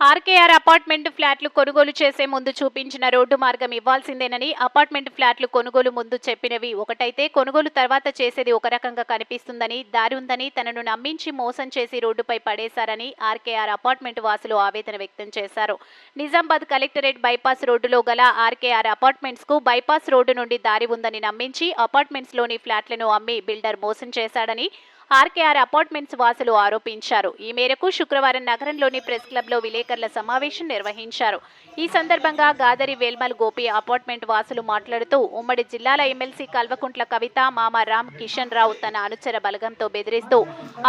RKR apartment ఫ్లాట్లు కొనుగోలు చేసే ముందు చూపించిన రోడ్డు మార్గం ఇవ్వాల్సిందేనని అపార్ట్మెంట్ ఫ్లాట్లు కొనుగోలు ముందు చెప్పినవి ఒకటైతే కొనుగోలు తర్వాత చేసేది ఒక రకంగా కనిపిస్తుందని దారి ఉందని తనను నమ్మించి మోసం చేసి రోడ్డుపై పడేశారని ఆర్కేఆర్ అపార్ట్మెంట్ వాసులు ఆవేదన వ్యక్తం చేశారు. నిజామాబాద్ కలెక్టరేట్ బైపాస్ రోడ్డులో గల ఆర్కేఆర్ అపార్ట్మెంట్స్కు బైపాస్ రోడ్డు నుండి దారి ఉందని నమ్మించి అపార్ట్మెంట్స్లోని ఫ్లాట్లను అమ్మి బిల్డర్ మోసం చేశాడని ఆర్కేఆర్ అపార్ట్మెంట్స్ వాసులు ఆరోపించారు. ఈ మేరకు శుక్రవారం నగరంలోని ప్రెస్ క్లబ్లో విలేకరుల సమావేశం నిర్వహించారు. ఈ సందర్భంగా గాదరి వేల్మల్ గోపి అపార్ట్మెంట్ వాసులు మాట్లాడుతూ ఉమ్మడి జిల్లాల ఎమ్మెల్సీ కల్వకుంట్ల కవిత మామ రామ్ కిషన్ రావు తన అనుచర బలగంతో బెదిరిస్తూ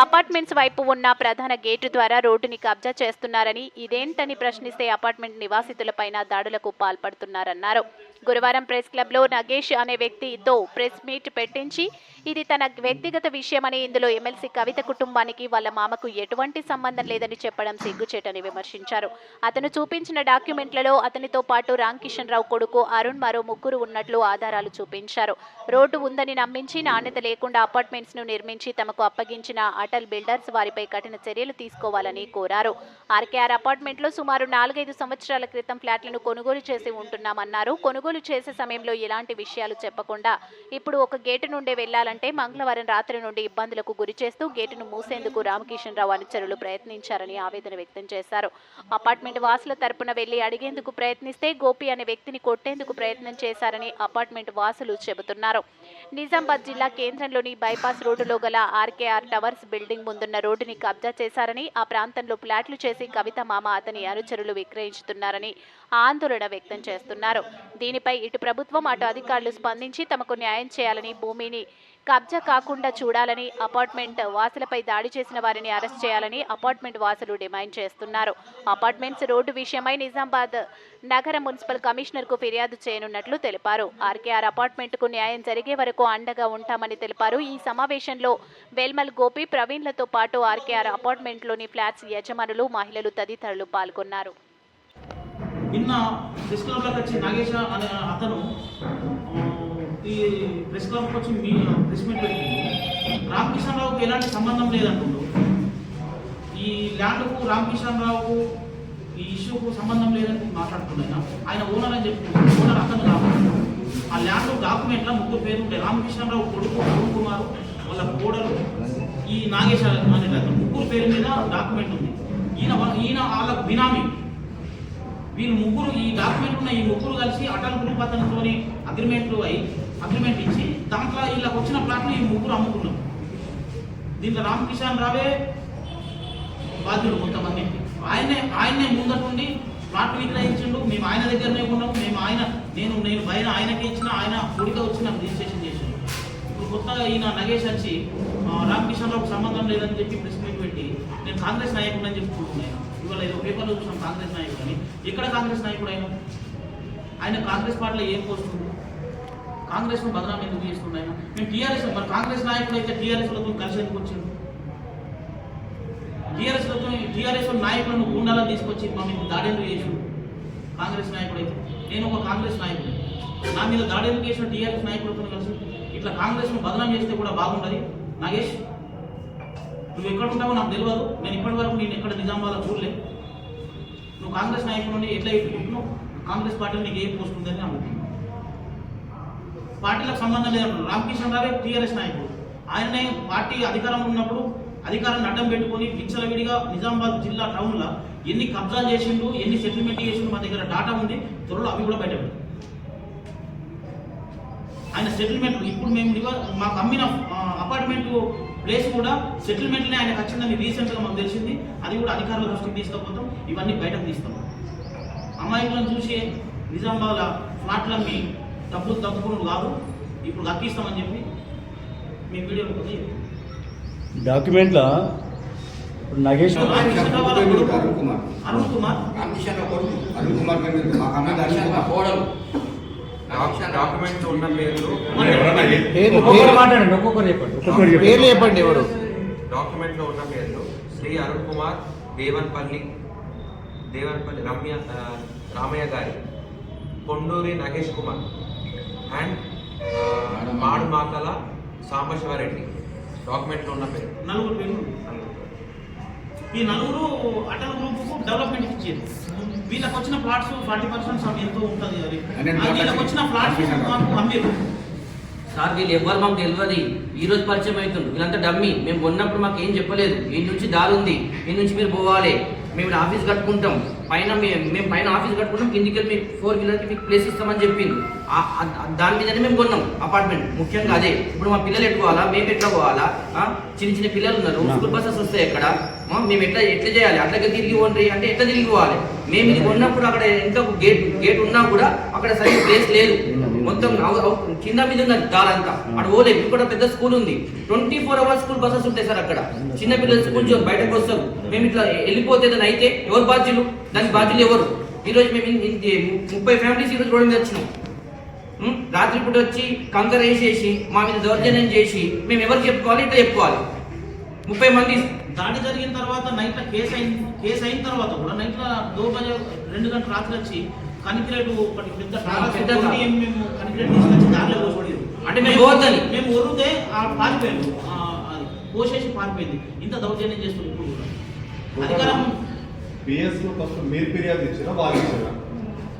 అపార్ట్మెంట్స్ వైపు ఉన్న ప్రధాన గేటు ద్వారా రోడ్డుని కబ్జా చేస్తున్నారని ఇదేంటని ప్రశ్నిస్తే అపార్ట్మెంట్ నివాసితులపైన దాడులకు పాల్పడుతున్నారన్నారు. గురువారం ప్రెస్ క్లబ్లో నగేష్ అనే వ్యక్తితో ప్రెస్ మీట్ పెట్టించి ఇది తన వ్యక్తిగత విషయమని ఇందులో ఎమ్మెల్సీ కవిత కుటుంబానికి వాళ్ళ మామకు ఎటువంటి సంబంధం లేదని చెప్పడం సిగ్గుచేటని విమర్శించారు. అతను చూపించిన డాక్యుమెంట్లలో అతనితో పాటు రామ్ కిషన్ రావు కొడుకు అరుణ్ మరో ముగ్గురు ఉన్నట్లు ఆధారాలు చూపించారు. రోడ్డు ఉందని నమ్మించి నాణ్యత లేకుండా అపార్ట్మెంట్స్ను నిర్మించి తమకు అప్పగించిన అటల్ బిల్డర్స్ వారిపై కఠిన చర్యలు తీసుకోవాలని కోరారు. ఆర్కేఆర్ అపార్ట్మెంట్లో సుమారు నాలుగైదు సంవత్సరాల క్రితం ఫ్లాట్లను కొనుగోలు చేసి ఉంటున్నామన్నారు. కొనుగోలు చేసే సమయంలో ఎలాంటి విషయాలు చెప్పకుండా ఇప్పుడు ఒక గేటు నుండే వెళ్ళాలంటే మంగళవారం రాత్రి నుండి ఇబ్బందులకు గురి చేస్తూ గేటును మూసేందుకు రామకిషన్ రావు అనుచరులు ప్రయత్నించారని ఆవేదన వ్యక్తం చేశారు. అపార్ట్మెంట్ వాసుల తరపున వెళ్ళి అడిగేందుకు ప్రయత్నిస్తే గోపి అనే వ్యక్తిని కొట్టేందుకు ప్రయత్నం చేశారని అపార్ట్మెంట్ వాసులు చెబుతున్నారు. నిజామాబాద్ జిల్లా కేంద్రంలోని బైపాస్ రోడ్డులో గల ఆర్కేఆర్ టవర్స్ బిల్డింగ్ ముందున్న రోడ్డుని కబ్జా చేశారని ఆ ప్రాంతంలో ఫ్లాట్లు చేసి కవిత మామ అతని అనుచరులు విక్రయించుతున్నారని ఆందోళన వ్యక్తం చేస్తున్నారు. దీనిపై ఇటు ప్రభుత్వం అటు అధికారులు స్పందించి తమకు న్యాయం చేయాలని భూమిని కబ్జా కాకుండా చూడాలని అపార్ట్మెంట్ వాసులపై దాడి చేసిన వారిని అరెస్ట్ చేయాలని అపార్ట్మెంట్ వాసులు డిమాండ్ చేస్తున్నారు. అపార్ట్మెంట్స్ రోడ్డు విషయమై నిజామాబాద్ నగర మున్సిపల్ కమిషనర్కు ఫిర్యాదు చేయనున్నట్లు తెలిపారు. ఆర్కేఆర్ అపార్ట్మెంట్కు న్యాయం జరిగే వరకు అండగా ఉంటామని తెలిపారు. ఈ సమావేశంలో వెల్మల్ గోపి ప్రవీణ్లతో పాటు ఆర్కేఆర్ అపార్ట్మెంట్లోని ఫ్లాట్స్ యజమానులు మహిళలు తదితరులు పాల్గొన్నారు. నిన్న డిస్కౌంట్లోకి వచ్చి నాగేశ అనే అతను ఈ ప్రెస్ క్లబ్కి వచ్చి మీ ప్రెస్ మీట్ పెట్టింది. రామకిషన్ రావుకు ఎలాంటి సంబంధం లేదంటుండ్రు ఈ ల్యాండ్కు రామకిషన్ రావుకు ఈ ఇష్యూకు సంబంధం లేదని మాట్లాడుతున్నాయి ఆయన ఓనర్ అని చెప్పి ఓనర్ అతను కాదు. ఆ ల్యాండ్ డాక్యుమెంట్లో ముగ్గురు పేరు ఉంటాయి. రామకిషన్ రావు కొడుకు అరుణ్ కుమార్ వాళ్ళ కోడలు ఈ నాగేశ్వర అనే అతను. ముగ్గురు పేరు మీద డాక్యుమెంట్ ఉంది. ఈయన ఈయన వాళ్ళ బినామీ. వీళ్ళు ముగ్గురు ఈ డాక్యుమెంట్ ఉన్న ఈ ముగ్గురు కలిసి అటల్ గ్రూప్ అతనితోని అగ్రిమెంట్లు అయి అగ్రిమెంట్ ఇచ్చి దాంట్లో వీళ్ళకి వచ్చిన ప్లాట్ని ఈ ముగ్గురు అమ్ముకున్నాం దీంట్లో రామకిషన్ రావే బాధ్యుడు కొంతమంది. ఆయనే ఆయనే ముందటుండి ప్లాట్ విక్రయించిండు. మేము ఆయన దగ్గరనే ఉన్నాము మేము ఆయన నేను నేను బయట ఆయనకి ఇచ్చిన ఆయన గుడిగా వచ్చి నాకు రిజిస్ట్రేషన్ చేసిండు. ఇప్పుడు కొత్తగా ఈయన నగేష్ వచ్చి ఆ, రామ్ కిషన్ రావుకు సంబంధం లేదని చెప్పి ప్రెస్ మీట్ పెట్టి నేను కాంగ్రెస్ నాయకుడు అని చెప్పుకుంటున్నాను ఇవాళ ఏదో పేపర్లో చూసాం కాంగ్రెస్ నాయకుడు అని. ఎక్కడ కాంగ్రెస్ నాయకుడు ఆయన? ఆయన కాంగ్రెస్ పార్టీలో ఏం పోస్తుంది కాంగ్రెస్ను బదనాం ఎందుకు చేస్తున్నాయి మేము టీఆర్ఎస్ మరి కాంగ్రెస్ నాయకుడు అయితే టీఆర్ఎస్లతో కలిసి ఎందుకు వచ్చింది టీఆర్ఎస్లతో టీఆర్ఎస్ నాయకులను గుండాలను తీసుకొచ్చి మా మీద దాడి ఎందుకు కాంగ్రెస్ నాయకుడు అయితే. నేను ఒక కాంగ్రెస్ నాయకుడు నా మీద దాడి ఎందుకు చేసిన టీఆర్ఎస్ నాయకులతో కలిసి ఇట్లా కాంగ్రెస్ను బదనాం చేస్తే కూడా బాగుండదు. నాగేష్ నువ్వు ఎక్కడ ఉంటావో నాకు తెలియదు నేను ఇప్పటి వరకు నేను ఎక్కడ నిజామాబాద్ చూడలే. నువ్వు కాంగ్రెస్ నాయకుడు ఎట్లా ఇప్పుడు కాంగ్రెస్ పార్టీలో నీకు ఏం పోస్ట్ ఉందని పార్టీలకు సంబంధం లేనప్పుడు రామకృష్ణ రావే టీఆర్ఎస్ నాయకుడు. ఆయననే పార్టీ అధికారం ఉన్నప్పుడు అధికారాన్ని అడ్డం పెట్టుకొని విచ్చలవిడిగా నిజామాబాద్ జిల్లా టౌన్లో ఎన్ని కబ్జాలు చేసిండు ఎన్ని సెటిల్మెంట్ చేసిండు మా దగ్గర డాటా ఉంది. త్వరలో అవి కూడా బయటపడి ఆయన సెటిల్మెంట్ ఇప్పుడు మేము మాకు అమ్మిన అపార్ట్మెంట్ ప్లేస్ కూడా సెటిల్మెంట్లనే ఆయన వచ్చిందని రీసెంట్గా మాకు తెలిసింది. అది కూడా అధికారుల దృష్టికి తీసుకోకపోతాం ఇవన్నీ బయటకు తీస్తాం. అమాయకులను చూసి నిజామాబాద్ ఫ్లాట్లు అమ్మి డబ్బులు తప్పుకున్నాడు కాదు. ఇప్పుడు దక్కిస్తామని చెప్పి మీ వీడియోలో కొద్ది డాక్యుమెంట్లో? నగేష్ అరుణ్ కుమార్. అరుణ్ కుమార్. అరుణ్ కుమార్ ఉన్న పేర్లు. పేర్లు మాట్లాడండి ఒక్కొక్కరు చెప్పండి. ఒక్కొక్కరు పేర్లు చెప్పండి చెప్పండి ఎవరు? డాక్యుమెంట్లో ఉన్న పేర్లు. శ్రీ అరుణ్ కుమార్ దేవన్పల్లి దేవన్పల్లి రమ్య రామయ్య గారి. కొండూరి నగేష్ కుమార్. అండ్ మాడు మాకల సాంబశివారెడ్డి. డాక్యుమెంట్లో ఉన్న పేరు. నలుగురు పేర్లు నలుగురు. ఈ నలుగురు అటల్ గ్రూపుకు డెవలప్మెంట్ ఇచ్చారు వీళ్ళకి వచ్చిన ప్లాట్స్ ఫార్టీ పర్సెంట్ ఎంతో ఉంటుంది వీళ్ళకి వచ్చిన ప్లాట్స్ మాకు అమ్మారు సార్ వీళ్ళు ఎవ్వరు మాకు తెలియదు ఈ రోజు పరిచయం అవుతుంది వీళ్ళంతా డమ్మి. మేము కొన్నప్పుడు మాకు ఏం చెప్పలేదు. ఈ నుంచి దారి ఉంది. ఈ నుంచి మీరు పోవాలి. మేము ఆఫీస్ కట్టుకుంటాం. పైన మేము పైన ఆఫీస్ కట్టుకుంటాం కిందికి వెళ్ళి మీకు ఫోర్ కిలోకి మీకు ప్లేస్ ఇస్తామని చెప్పింది దాని మీదనే మేము కొన్నాం అపార్ట్మెంట్. ముఖ్యంగా అదే ఇప్పుడు మా పిల్లలు ఎట్లా పోవాలా? మేము ఎట్లా పోవాలా? చిన్న చిన్న పిల్లలు ఉన్నారు. స్కూల్ బస్సెస్ వస్తాయి అక్కడ. ఆ? మేము ఎట్లా ఎట్లా చేయాలి? అట్లాగే తిరిగి పోండి అంటే ఎట్లా తిరిగి పోవాలి? మేము ఇది కొన్నప్పుడు అక్కడ ఎంత గేట్ గేట్ ఉన్నా కూడా అక్కడ సరైన ప్లేస్ లేదు. మొత్తం కింద మీద ఉన్నది దారంతా అక్కడ పోలేదు ఇక్కడ పెద్ద స్కూల్ ఉంది. Twenty four hours school buses ఉంటాయి సార్ అక్కడ. చిన్న పిల్లలు స్కూల్ బయటకు వస్తారు. మేము. ఇట్లా వెళ్ళిపోతే అయితే ఎవరు బాధ్యులు? దానికి బాధ్యులు ఎవరు? ఈ రోజు మేము ముప్పై ఫ్యామిలీస్ ఈ రోజు రోడ్డు మీద వచ్చినాం? రాత్రిపూట వచ్చి కంకర వేసేసి మా మీద దౌర్జన్యం చేసి మేము ఎవరు చెప్పుకోవాలి? ఇట్లా చెప్పుకోవాలి. ముప్పై మంది. దాడి జరిగిన తర్వాత నైట్ కేసు అయిన కేసు అయిన తర్వాత కూడా నైట్ దో బజే రెండు గంటల రాత్రి వచ్చి కనికిరేటు ఒకటి పెద్ద మేము కనికిరేటు తీసుకొచ్చి దారిలో పోసలేదు అంటే మేము? మేము ఒరుతే ఆ అది పోసేసి పారిపోయింది. ఇంత దౌర్జన్యం చేస్తుంది ఇప్పుడు కూడా. అధికారం పిఎస్లో ఫస్ట్ మీరు ఫిర్యాదు ఇచ్చినా వాళ్ళు ఇచ్చినా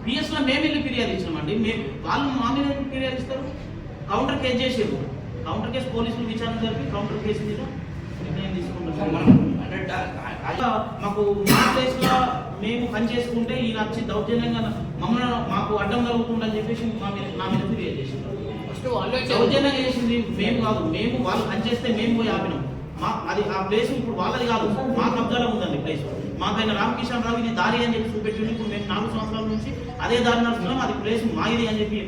పిఎస్లో మేము వెళ్ళి ఫిర్యాదు ఇచ్చినామండి. మేము వాళ్ళు మా మీద ఎందుకు ఫిర్యాదు ఇస్తారు? కౌంటర్ కేసు చేసారు కౌంటర్ కేసు పోలీసులు విచారణ జరిపి కౌంటర్ కేసు మీద నిర్ణయం తీసుకుంటాం మాకు మా ప్లేస్లో మేము పని చేసుకుంటే ఈయన వచ్చి దౌర్జన్యంగా మమ్మల్ని మాకు అడ్డం కలుగుతుందని చెప్పేసి మా మీద నా మీద ఫిర్యాదు చేసింది దౌర్జన్యంగా చేసింది మేము కాదు మేము వాళ్ళు పని చేస్తే మేము పోయి ఆపినాం. మా అది ఆ ప్లేస్ ఇప్పుడు వాళ్ళది కాదు మా కబ్జాలో ఉందండి ప్లేస్ మాకైనా రామకిషన్ రావు ఇది దారి అని చెప్పి చూపెట్టింది ఇప్పుడు మేము నాలుగు సంవత్సరాల నుంచి అదే దారి నడుస్తున్నాం అది ప్లేస్ మాది అని చెప్పి